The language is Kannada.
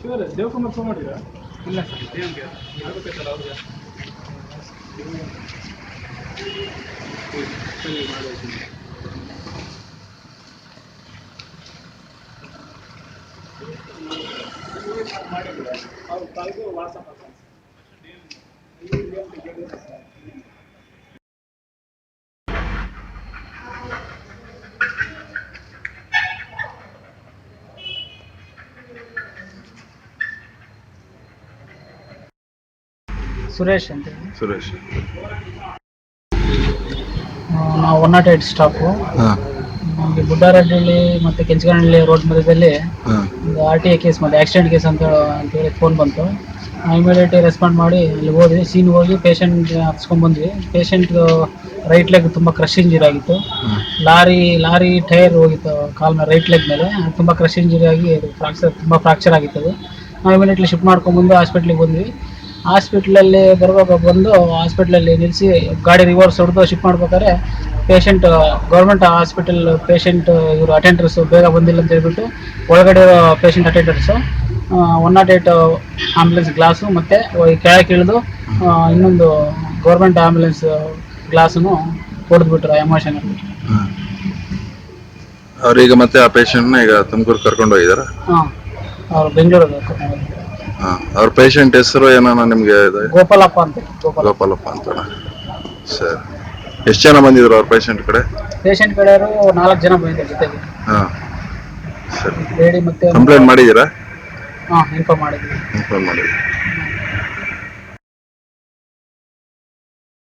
ಶಿವರ ದೇವಕುಮಾರ್ ಫೋನ್ ಮಾಡಿದ್ರಾ? ಇಲ್ಲ ಸರ್ ದೇವಂಗೆ ಆಗ್ಬೇಕಲ್ಲ ಅವ್ರಿಗೆ? ಸರಿ ಮಾಡ್ತೀನಿ ಅವ್ರು ಕಾಲ್ಗೆ ವಾಟ್ಸಪ್ ಹಾಕ್ತಾರೆ. ಸುರೇಶ್ ಅಂತ ಹೇಳಿ. ಸುರೇಶ್. ಆ, ನಾವು ಒನ್ ನಾಟ್ ಏಟ್ ಸ್ಟಾಪ್ ಹಾಂ. ನಮಗೆ ಬುಡ್ಡಾರಹಳ್ಳಿ ಮತ್ತು ಕೆಂಚಗನಹಳ್ಳಿ ರೋಡ್ ಮಧ್ಯದಲ್ಲಿ ಹಾಂ. ಒಂದು ಆರ್ ಟಿ ಐ ಕೇಸ್ ಮಾಡಿ ಆಕ್ಸಿಡೆಂಟ್ ಕೇಸ್ ಅಂತ ಹೇಳಿ ಫೋನ್ ಬಂತು. ಇಮಿಡಿಯೇಟ್ ರೆಸ್ಪಾಂಡ್ ಮಾಡಿ ಅಲ್ಲಿ ಹೋದ್ವಿ. ಸೀನ್ ಹೋಗಿ ಪೇಷಂಟ್ ಹತ್ಸ್ಕೊಂಡ್ಬಂದ್ವಿ ಪೇಷಂಟ್ ರೈಟ್ ಲೆಗ್ ತುಂಬ ಕ್ರಶ್ ಇಂಜುರಿ ಆಗಿತ್ತು. ಹಾಂ. ಲಾರಿ ಲಾರಿ ಟೈರ್ ಹೋಗಿತ್ತು ಕಾಲ್ ಮೇಲೆ ರೈಟ್ ಲೆಗ್ ಮೇಲೆ ತುಂಬ ಕ್ರಶ್ ಇಂಜುರಿ ಆಗಿ ಫ್ರಾಕ್ಚರ್ ತುಂಬ ಫ್ರಾಕ್ಚರ್ ಆಗಿತ್ತು ಅದು. ನಾವು ಇಮಿಡಿಯೇಟ್ಲಿ ಶಿಫ್ಟ್ ಮಾಡ್ಕೊಂಡ್ಬಂದು ಹಾಸ್ಪಿಟ್ಲಿಗೆ ಬಂದ್ವಿ. ಹಾಸ್ಪಿಟ್ಲಲ್ಲಿ ಬರುವಾಗ ಬಂದು ಹಾಸ್ಪಿಟ್ಲಲ್ಲಿ ನಿಲ್ಲಿಸಿ ಗಾಡಿ ರಿವರ್ಸ್ ಹೊಡೆದು ಶಿಫ್ಟ್ ಮಾಡ್ಬೇಕಾದ್ರೆ ಪೇಷಂಟ್ ಗೌರ್ಮೆಂಟ್ ಹಾಸ್ಪಿಟಲ್ ಪೇಷಂಟ್ ಇವರು ಅಟೆಂಡರ್ಸು ಬೇಗ ಬಂದಿಲ್ಲ ಅಂತ ಹೇಳ್ಬಿಟ್ಟು ಒಳಗಡೆ patient attenders one naught eight ambulance glass ಮತ್ತು ಕೆಳಗೆ ಇಳಿದು ಇನ್ನೊಂದು ಗೌರ್ಮೆಂಟ್ ಆಂಬುಲೆನ್ಸ್ ಗ್ಲಾಸನ್ನು ಹೊಡೆದ್ಬಿಟ್ರು ಎಮೋಷನಲ್ಲಿ ಅವ್ರೀಗ ಮತ್ತೆ ಆ ಪೇಷಂಟ್ನ ಈಗ ತುಮಕೂರು ಕರ್ಕೊಂಡು ಹೋಗಿದಾರ? ಹಾಂ ಅವ್ರು ಬೆಂಗಳೂರಲ್ಲಿ ಕರ್ಕೊಂಡು ಅವ್ರ ಪೇಷಂಟ್ ಹೆಸರು ಏನಾನ ನಿಮಗೆ ಇದೆ? ಗೋಪಾಲಪ್ಪ ಅಂತ ಗೋಪಾಲ ಗೋಪಾಲಪ್ಪ ಅಂತ ಸರಿ. ಎಷ್ಟು ಜನ ಬಂದಿದ್ರು ಅವ್ರ ಪೇಷಂಟ್ ಕಡೆ? ಪೇಷಂಟ್ ಕಡೆಯವರು ನಾಲ್ಕು ಜನ ಬಂದಿದ್ದಾರೆ ಜೊತೆಗೆ. ಹಾಂ ಸರಿ. ಲೇಡಿ ಮತ್ತೆ ಕಂಪ್ಲೇಂಟ್ ಮಾಡಿದ್ದೀರಾ? ಹಾಂ ಇನ್ಫಾರ್ಮ್ ಮಾಡಿದ್ವಿ. ಇನ್ಫಾರ್ಮ್ ಮಾಡಿದ್ರಿ